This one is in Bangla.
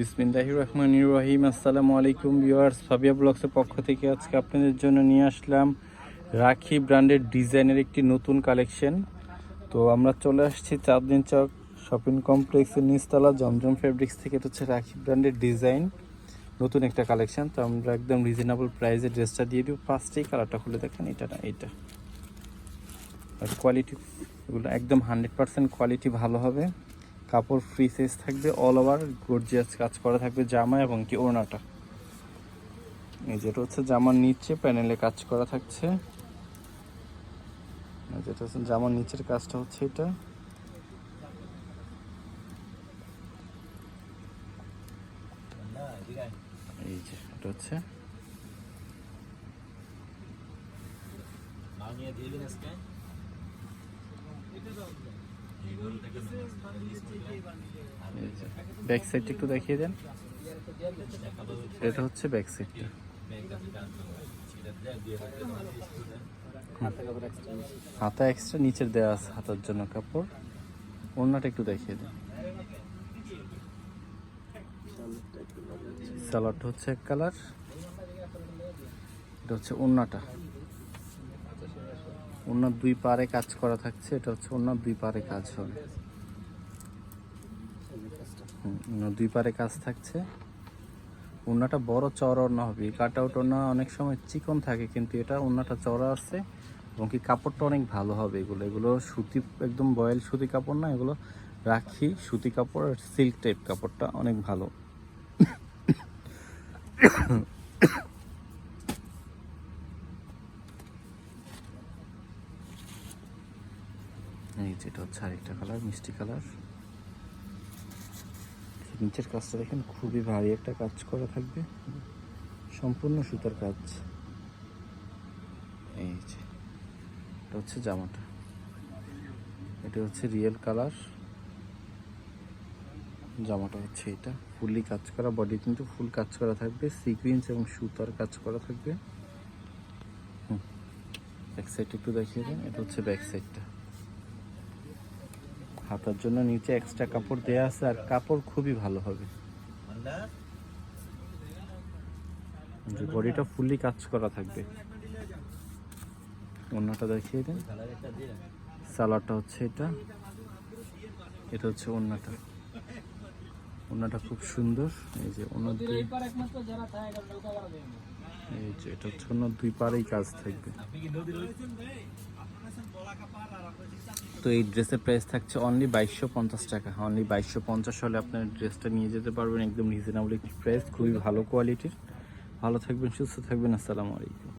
বিসমিল্লাহির রহমানির রহিম আসসালামু আলাইকুম ভিউয়ার্স, ফাবিয়া ব্লগসের পক্ষ থেকে আজকে আপনাদের জন্য নিয়ে আসলাম রাখি ব্র্যান্ডের ডিজাইনের একটি নতুন কালেকশন। তো আমরা চলে আসছি চাঁদদিন চক শপিং কমপ্লেক্সের নিচতলা জমজম ফেব্রিক্স থেকে, এটা হচ্ছে রাখি ব্র্যান্ডের ডিজাইন, নতুন একটা কালেকশন। তো আমরা একদম রিজনেবল প্রাইসে ড্রেসটা দিয়ে দিব। ফার্স্টেই কালারটা খুলে দেখেন, এটা না এইটা আর কোয়ালিটি এগুলো একদম হান্ড্রেড পার্সেন্ট কোয়ালিটি ভালো হবে। কাপড় ফ্রি সাইজ থাকবে অল ওভার গর্জিয়াস কাজ করা থাকবে জামা এবং কি ওড়নাটা। এই যেটা হচ্ছে জামার নিচে প্যানেলে কাজ করা থাকছে। যেটা হচ্ছে জামার নিচের কাজটা হচ্ছে এটা। এই যে এটা হচ্ছে। ব্যাক সাইডটা একটু দেখিয়ে দেন। এটা হচ্ছে ব্যাক সাইডটা। হাতা এক্সট্রা নিচের দেওয়া আছে, হাতার জন্য কাপড়। ওড়নাটা একটু দেখিয়ে দেন। সালোয়ারটা হচ্ছে এক কালার। এটা হচ্ছে ওড়নাটা। ওড়নার দুই পারে কাজ করা থাকছে এটা হচ্ছে ওড়নার দুই পারে কাজ হবে। হুম, ওড়নার দুই পারে কাজ থাকছে। ওড়নাটা বড় চওড়া ওড়না হবে কাট আউট ওড়না অনেক সময় চিকন থাকে কিন্তু এটা ওড়নাটা চড়া আছে এবং কি কাপড়টা অনেক ভালো হবে এগুলো। এগুলো সুতি একদম বয়েল সুতি কাপড় না এগুলো রাখি সুতি কাপড় আর সিল্ক টাইপ কাপড়টা অনেক ভালো। যেটা হচ্ছে আরেকটা কালার মিষ্টি কালার নিচের কাজটা দেখেন, খুবই ভারী একটা কাজ করা থাকবে। সম্পূর্ণ সুতার কাজ। এই যে, এটা হচ্ছে জামাটা। এটা হচ্ছে রিয়েল কালার জামাটা হচ্ছে এটা। ফুললি কাজ করা বডি কিন্তু ফুল কাজ করা থাকবে। সিকুয়েন্স এবং সুতার কাজ করা থাকবে। হুম ব্যাক সাইড একটু দেখিয়ে দেন। এটা হচ্ছে ব্যাক সাইডটা হাতার জন্য নিচে এক্সট্রা কাপড় দেয়া আছে আর কাপড় খুবই ভালো হবে। যে বডিটা ফুললি কাজ করা থাকবে। ওড়নাটা দেখিয়ে দেন। সালোয়ারটা হচ্ছে এটা। এটা হচ্ছে ওড়নাটা ওড়নাটা খুব সুন্দর। এই যে ওনার এই যে এটা হচ্ছে ওনার দুই পারেই কাজ থাকবে। তো এই ড্রেসের প্রাইস থাকছে অনলি বাইশশো পঞ্চাশ টাকা। অনলি বাইশশো পঞ্চাশ হলে আপনার ড্রেসটা নিয়ে যেতে পারবেন, একদম রিজনেবল একটি প্রাইস খুবই ভালো কোয়ালিটির ভালো থাকবেন, সুস্থ থাকবেন, আসসালামু আলাইকুম।